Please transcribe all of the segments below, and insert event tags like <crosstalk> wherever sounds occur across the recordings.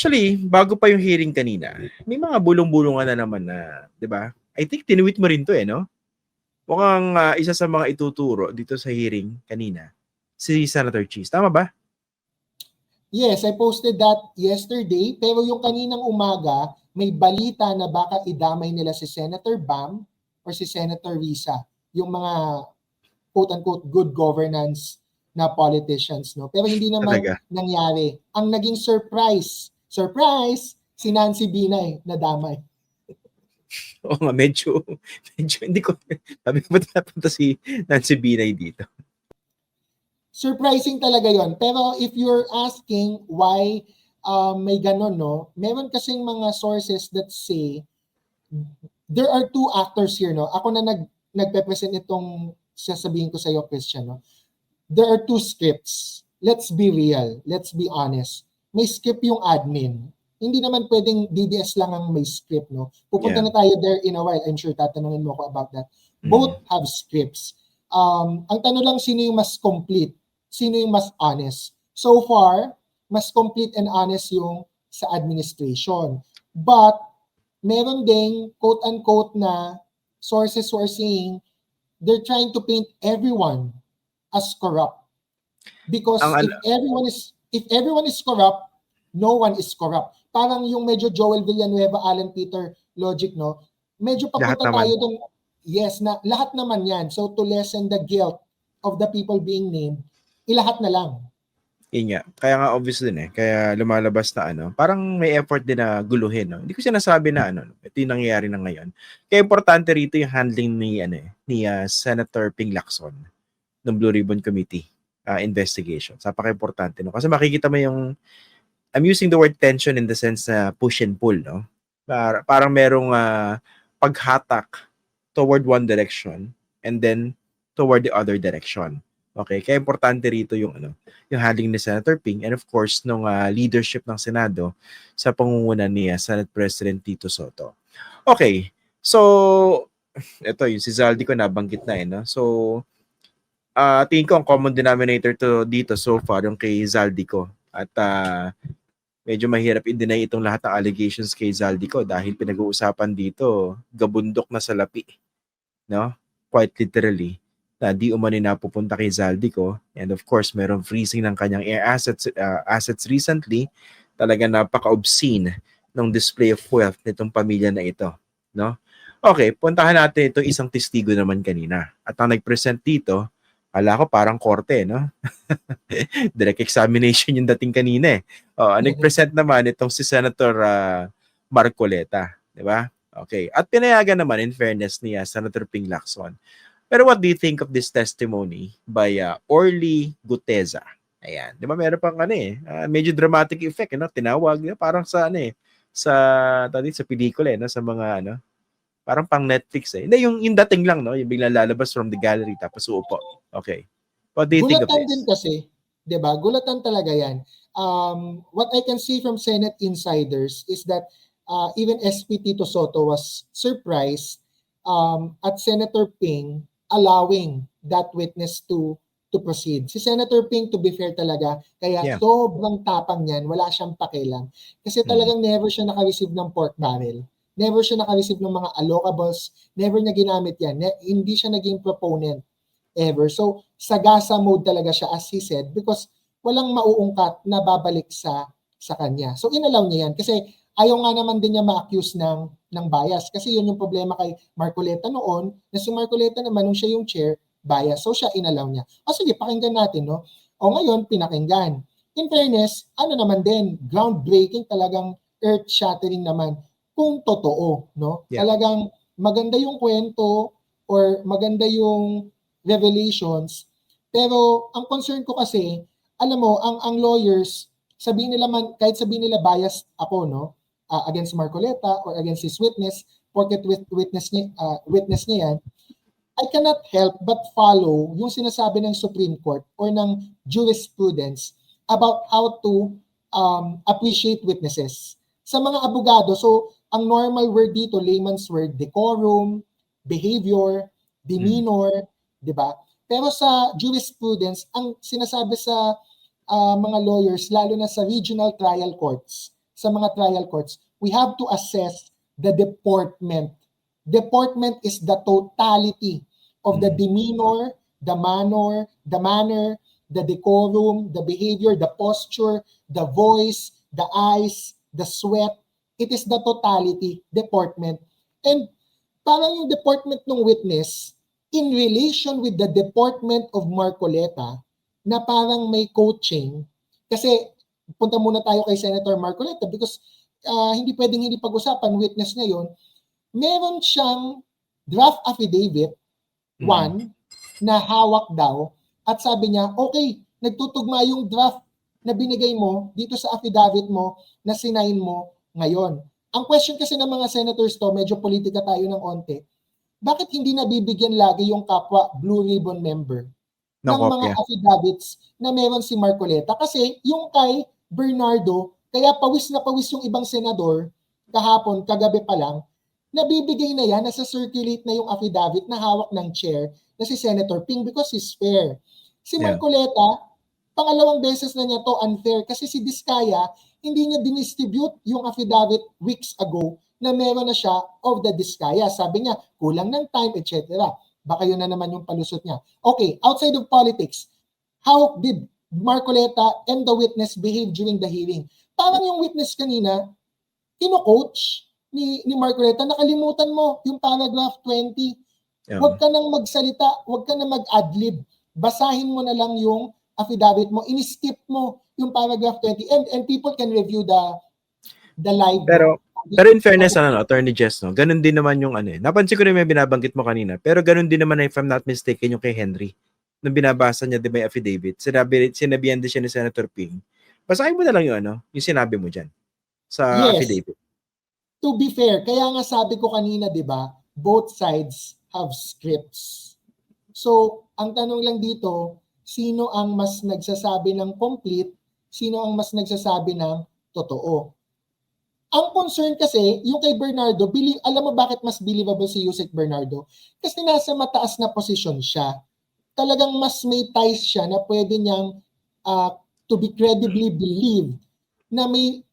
Actually, bago pa yung hearing kanina, may mga bulong-bulungan na naman na, 'di ba? I think tinuwit mo rin 'to eh, no? Mukhang ah, isa sa mga ituturo dito sa hearing kanina si Senator Cheese. Tama ba? Yes, I posted that yesterday, pero yung kaninang umaga, may balita na baka idamay nila si Senator Bam or si Senator Risa, yung mga quote-unquote good governance na politicians, no? Pero hindi naman Talaga. nangyari. Ang naging surprise, surprise, si Nancy Binay na damay. <laughs> Oo nga, medyo, medyo hindi ko, sabi ko ba't napunta si Nancy Binay dito? surprising talaga yon. Pero if you're asking why um, may ganon, no? Meron kasing mga sources that say there are two actors here, no? Ako na nag nagpe-present itong sasabihin ko sa iyo, Christian, no? There are two scripts. Let's be real. Let's be honest. May script yung admin. Hindi naman pwedeng DDS lang ang may script, no? Pupunta Yeah. na tayo there in a while. I'm sure tatanungin mo ako about that. Both have scripts. Um, ang tanong lang, sino yung mas complete? Sino yung mas honest? So far, mas complete and honest yung sa administration. But, meron ding quote-unquote na sources who are saying they're trying to paint everyone as corrupt. Because Ang if everyone is if everyone is corrupt, no one is corrupt. Parang yung medyo Joel Villanueva, Alan Peter logic, no? Medyo papunta tayo dun, yes, na lahat naman yan. So to lessen the guilt of the people being named, ilahat na lang. Nga. Kaya nga obvious din eh. Kaya lumalabas na ano, parang may effort din na guluhin. No? Hindi ko sinasabi na ano, ito yung nangyayari na ngayon. Kaya importante rito yung handling ni, ano, eh, ni ah, Senator Ping Lacson ng Blue Ribbon Committee ah, investigation. Napaka-importante. No? Kasi makikita mo yung, I'm using the word tension in the sense na push and pull. No? Par- parang merong ah, paghatak toward one direction and then toward the other direction. Okay, kaya importante rito yung ano, yung handling ni Senator Ping and of course nung ah, leadership ng Senado sa pangunguna ni ah, Senate President Tito Soto. Okay. So ito yung si Zaldi ko nabanggit na eh, no? So ah tingin ko ang common denominator to dito so far yung kay Zaldi ko. At ah, medyo mahirap i-deny itong lahat ng allegations kay Zaldi ko dahil pinag-uusapan dito gabundok na sa lapi. No? Quite literally na di umani napupunta kay Zaldico and of course meron freezing ng kanyang air assets uh, assets recently talaga napaka-obscene ng display of wealth nitong pamilya na ito no okay puntahan natin ito isang testigo naman kanina at ang nag-present dito ala ko parang korte no <laughs> direct examination yung dating kanina eh oh, ang nag-present naman itong si Senator uh, Marcoleta di ba okay at pinayagan naman in fairness niya Senator Ping Lacson pero what do you think of this testimony by uh, Orly Guteza? Ayan. Di ba meron pang ano eh, ah, medyo dramatic effect, ano? tinawag, parang sa ano eh, sa, tadi, sa pelikula eh, no? sa mga ano, parang pang Netflix eh. Hindi, yung, yung dating lang, no? yung biglang lalabas from the gallery tapos uupo. Okay. What do you think of Gulatan this? din kasi, 'di ba? Gulatan talaga 'yan. Um, what I can see from Senate insiders is that uh, even SP Tito Soto was surprised um, at Senator Ping allowing that witness to to proceed. Si Senator Ping, to be fair talaga, kaya Yeah. sobrang tapang niyan, wala siyang pakialam. Kasi Mm. talagang never siya naka-receive ng pork barrel. Never siya naka-receive ng mga allocables. Never niya ginamit yan. Ne- hindi siya naging proponent ever. So, sagasa mode talaga siya as he said because walang mauungkat na babalik sa sa kanya. So, inalaw niya yan kasi ayaw nga naman din niya ma-accuse ng ng bias kasi yun yung problema kay Marcoleta noon na si Marcoleta naman nung siya yung chair, bias. So, siya inalaw niya. O sige, pakinggan natin, no? O ngayon, pinakinggan. In fairness, ano naman din, groundbreaking talagang earth-shattering naman kung totoo, no? Yeah. Talagang maganda yung kwento or maganda yung revelations. Pero ang concern ko kasi, alam mo, ang ang lawyers, sabihin nila man, kahit sabihin nila biased ako, no? ah, against Marcoleta or against his witness, porket with, witness niya, ah, witness niya yan, I cannot help but follow yung sinasabi ng Supreme Court or ng jurisprudence about how to um, appreciate witnesses. Sa mga abogado, so ang normal word dito, layman's word, decorum, behavior, demeanor, di ba? Pero sa jurisprudence, ang sinasabi sa ah, mga lawyers, lalo na sa regional trial courts, sa mga trial courts, we have to assess the deportment. Deportment is the totality of the Mhm. demeanor, the manner, the manner, the decorum, the behavior, the posture, the voice, the eyes, the sweat. It is the totality, deportment. And parang yung deportment ng witness in relation with the deportment of Marcoleta na parang may coaching kasi punta muna tayo kay Senator Marcoleta because ah, hindi pwedeng hindi pag-usapan witness ngayon meron siyang draft affidavit Mm. one na hawak daw at sabi niya okay nagtutugma yung draft na binigay mo dito sa affidavit mo na sinain mo ngayon ang question kasi ng mga senators to medyo politika tayo ng onte bakit hindi nabibigyan lagi yung kapwa Blue Ribbon member ng mga kopya. affidavits na meron si Marcoleta. Kasi yung kay Bernardo, kaya pawis na pawis yung ibang senador kahapon, kagabi pa lang, nabibigay na yan, nasa circulate na yung affidavit na hawak ng chair na si Senator Ping because he's fair. Si Yeah. Marcoleta, pangalawang beses na niya to unfair kasi si Diskaya, hindi niya dinistribute yung affidavit weeks ago na meron na siya of the Diskaya. Sabi niya, kulang ng time, etc. Baka yun na naman yung palusot niya. Okay, outside of politics, how did Marcoleta and the witness behave during the hearing? Parang yung witness kanina, kino-coach ni, ni Marcoleta, nakalimutan mo yung paragraph 20. Yeah. Huwag ka nang magsalita, huwag ka nang mag-adlib. Basahin mo na lang yung affidavit mo, in-skip mo yung paragraph 20 and and people can review the the live Pero pero in fairness ano, no, Attorney Jess, no, ganun din naman yung ano eh. Napansin ko rin may binabanggit mo kanina, pero ganun din naman if I'm not mistaken yung kay Henry. Nung binabasa niya, di ba, yung affidavit, sinabi, sinabihan din siya ni Senator Ping. Basahin mo na lang yung ano, yung sinabi mo dyan sa Yes. affidavit. to be fair, kaya nga sabi ko kanina, 'di ba, both sides have scripts. So, ang tanong lang dito, sino ang mas nagsasabi ng complete, sino ang mas nagsasabi ng totoo? Ang concern kasi, yung kay Bernardo, believe, alam mo bakit mas believable si Yusek Bernardo? Kasi nasa mataas na posisyon siya. Talagang mas may ties siya na pwede niyang ah, to be credibly believed na may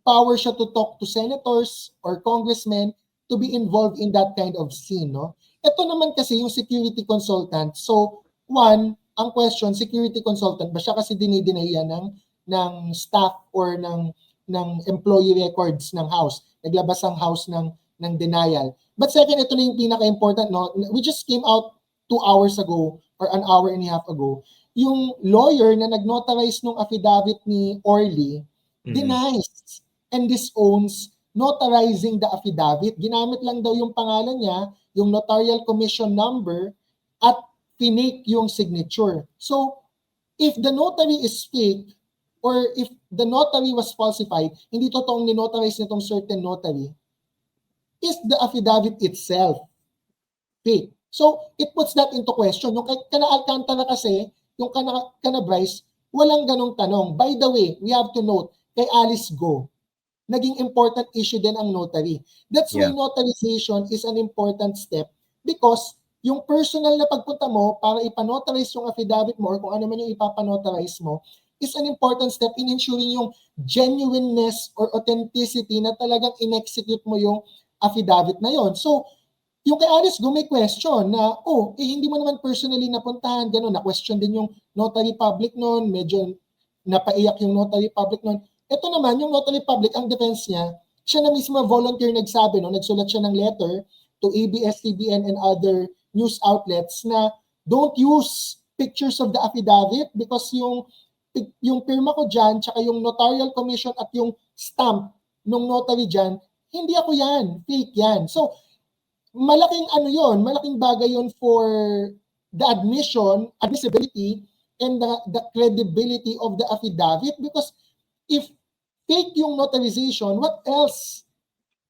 power siya to talk to senators or congressmen to be involved in that kind of scene, no? Ito naman kasi yung security consultant. So, one, ang question, security consultant, ba siya kasi dinideny yan ng, ng staff or ng, ng employee records ng house. Naglabas ang house ng, ng denial. But second, ito na yung pinaka-important, no? We just came out two hours ago or an hour and a half ago. Yung lawyer na nag-notarize nung affidavit ni Orly, Mhm. denies and disowns notarizing the affidavit. Ginamit lang daw yung pangalan niya, yung notarial commission number, at pinake yung signature. So, if the notary is fake, or if the notary was falsified, hindi totoong ninotarize nitong certain notary, is the affidavit itself fake? So, it puts that into question. Yung Kana Alcantara kasi, yung Kana, Kana Bryce, walang ganong tanong. By the way, we have to note, kay Alice Go, naging important issue din ang notary. That's why Yeah. notarization is an important step because yung personal na pagpunta mo para ipanotarize yung affidavit mo or kung ano man yung ipapanotarize mo is an important step in ensuring yung genuineness or authenticity na talagang in-execute mo yung affidavit na yon. So, yung kay Alice Go may question na, oh, eh, hindi mo naman personally napuntahan, gano'n, na-question din yung notary public noon, medyo napaiyak yung notary public noon. Ito naman, yung notary public, ang defense niya, siya na mismo volunteer nagsabi, no, nagsulat siya ng letter to ABS-CBN and other news outlets na don't use pictures of the affidavit because yung yung pirma ko dyan, tsaka yung notarial commission at yung stamp nung notary dyan, hindi ako yan, fake yan. So, malaking ano yon, malaking bagay yon for the admission, admissibility, and the, the credibility of the affidavit because if fake yung notarization, what else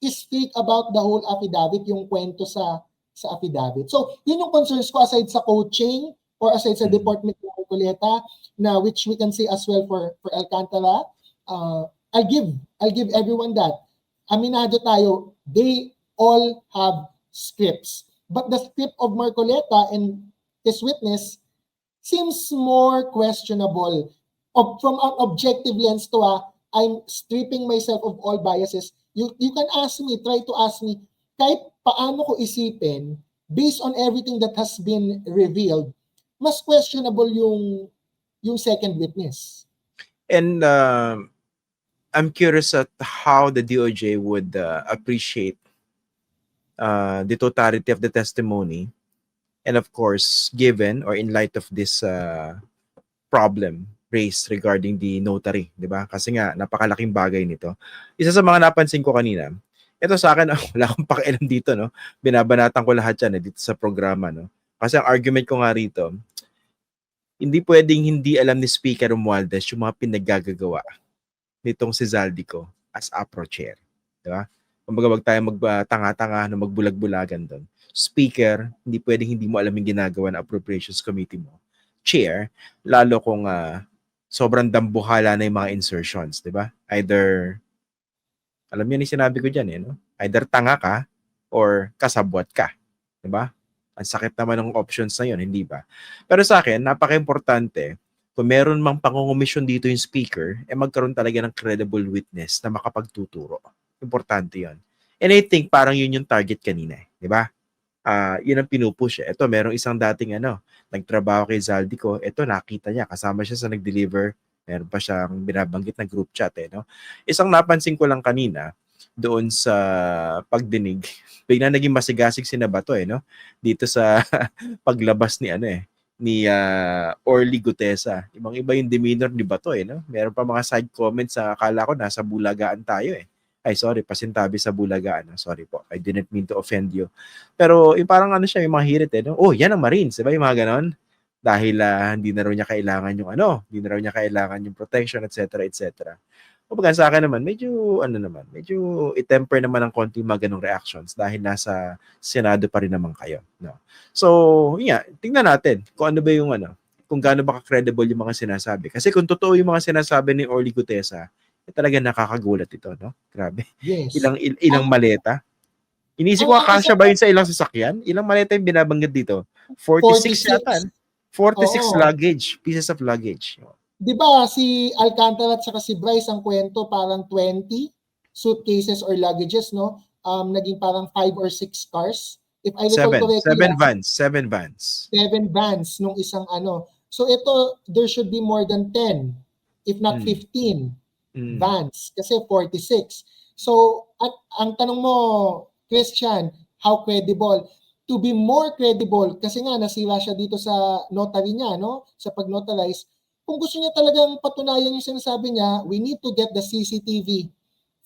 is fake about the whole affidavit, yung kwento sa sa affidavit. So, yun yung concerns ko aside sa coaching or aside sa Mhm. department ng Recoleta na which we can say as well for for Alcantara. Uh, I'll give I'll give everyone that. Aminado tayo, they all have scripts. But the script of Marcoleta and his witness seems more questionable from an objective lens to ah, I'm stripping myself of all biases. You you can ask me, try to ask me kahit paano ko isipin based on everything that has been revealed, mas questionable yung yung second witness. And um, I'm curious at how the DOJ would uh, appreciate uh, the totality of the testimony. And of course, given or in light of this uh, problem raised regarding the notary, di ba? Kasi nga, napakalaking bagay nito. Isa sa mga napansin ko kanina, ito sa akin, <laughs> wala akong pakialam dito, no? Binabanatan ko lahat yan eh, dito sa programa, no? Kasi ang argument ko nga rito, hindi pwedeng hindi alam ni Speaker Romualdez yung mga pinaggagawa nitong si Zaldico as APRO chair. Di ba? Kumbaga wag tayo magtanga-tanga na magbulag-bulagan doon. Speaker, hindi pwedeng hindi mo alam yung ginagawa ng Appropriations Committee mo. Chair, lalo kung ah, sobrang dambuhala na yung mga insertions, di ba? Either, alam niyo ni sinabi ko dyan eh, no? Either tanga ka or kasabwat ka. Di ba? Ang sakit naman ng options na yun, hindi ba? Pero sa akin, napaka-importante, kung meron mang pangungumisyon dito yung speaker, eh magkaroon talaga ng credible witness na makapagtuturo. Importante yon. And I think parang yun yung target kanina, eh, di ba? Ah, yun ang pinupush. eh. Ito, merong isang dating ano, nagtrabaho kay Zaldico. Ito, nakita niya, kasama siya sa nag-deliver. Meron pa siyang binabanggit na group chat, eh, no? Isang napansin ko lang kanina, doon sa pagdinig, <laughs> bigla naging masigasig si Nabato, eh, no? Dito sa <laughs> paglabas ni ano eh, ni ah, Orly Gutesa. Ibang iba yung demeanor ni Bato eh, no? Meron pa mga side comments sa akala ko nasa bulagaan tayo eh. Ay, sorry, pasintabi sa bulagaan. ah. Sorry po, I didn't mean to offend you. Pero yung parang ano siya, yung mga hirit eh, no? Oh, yan ang Marines, di ba? Yung mga ganon. Dahil ah, hindi na raw niya kailangan yung ano, hindi na raw niya kailangan yung protection, etc. etc. Kumbaga sa akin naman, medyo, ano naman, medyo itemper naman ng konti mga ganong reactions dahil nasa Senado pa rin naman kayo. No? So, yun nga, tingnan natin kung ano ba yung ano, kung gaano ba ka-credible yung mga sinasabi. Kasi kung totoo yung mga sinasabi ni Orly Gutesa, eh, talaga nakakagulat ito, no? Grabe. Yes. Ilang il- ilang maleta. Inisip ko, ang kasya ba yun sa ilang sasakyan? Ilang maleta yung binabanggit dito? 46, 46. yata. 46 Oo. luggage, pieces of luggage. 'Di ba si Alcantara at saka si Bryce ang kwento parang 20 suitcases or luggages, no? Um, naging parang 5 or 6 cars. If I recall Seven. correctly, Seven ah, vans. Seven vans. seven vans nung isang ano. So ito, there should be more than 10, if not Hmm. 15 Mm. vans kasi 46. So, at ang tanong mo, Christian, how credible? To be more credible, kasi nga nasira siya dito sa notary niya, no? Sa pag-notarize. Kung gusto niya talagang patunayan yung sinasabi niya, we need to get the CCTV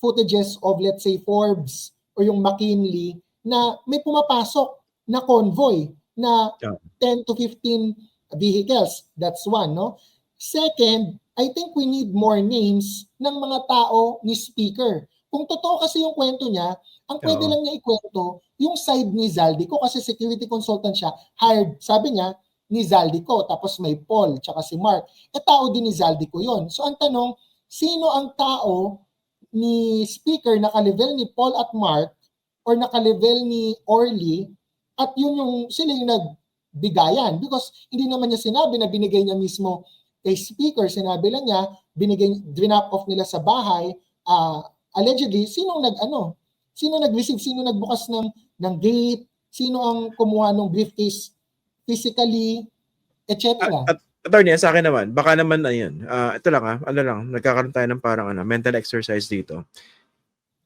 footages of let's say Forbes or yung McKinley na may pumapasok na convoy na Yeah. 10 to 15 vehicles. That's one, no? Second, I think we need more names ng mga tao ni speaker. Kung totoo kasi yung kwento niya, ang pwede Oo. lang niya ikwento yung side ni Zaldico kasi security consultant siya, hired, sabi niya, ni Zaldico. Tapos may Paul, tsaka si Mark. E tao din ni Zaldico yon. So ang tanong, sino ang tao ni speaker naka-level ni Paul at Mark or naka-level ni Orly at yun yung sila yung nagbigayan because hindi naman niya sinabi na binigay niya mismo kay speaker sinabi lang niya binigay drop off nila sa bahay ah, allegedly sino nag ano sino nag-receive sino nagbukas ng ng gate sino ang kumuha ng briefcase physically etc At, attorney, sa akin naman, baka naman ayun. ah ito lang ah, ano lang, nagkakaroon tayo ng parang ano, mental exercise dito.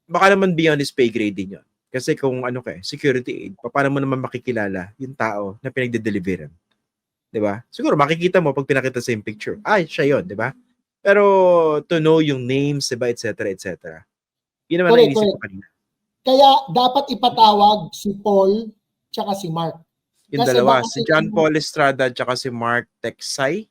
Baka naman beyond his pay grade din yun. Kasi kung ano ka eh, security aid, pa- paano mo naman makikilala yung tao na pinagde-deliveran? 'Di ba? Siguro makikita mo pag pinakita sa yung picture. Ay, siya yun, 'di ba? Pero to know yung names, 'di ba, et cetera, et cetera. Yun naman ang Correct, inisip ko correct. kanina. kaya dapat ipatawag si Paul tsaka si Mark Yung Kasi dalawa, si John Paul Estrada at si Mark Texay.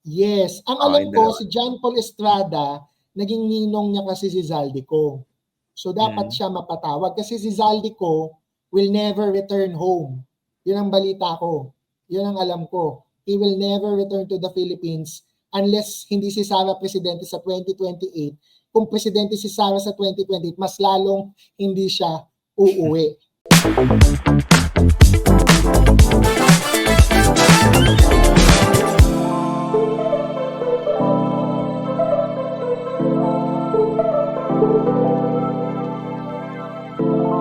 Yes. Ang Ah, alam ko, dalawa. si John Paul Estrada, naging ninong niya kasi si Zaldico. So, dapat Mm. siya mapatawag. Kasi si Zaldico will never return home. Yun ang balita ko. Yun ang alam ko. He will never return to the Philippines unless hindi si Sara presidente sa 2028. Kung presidente si Sara sa 2028, mas lalong hindi siya uuwi.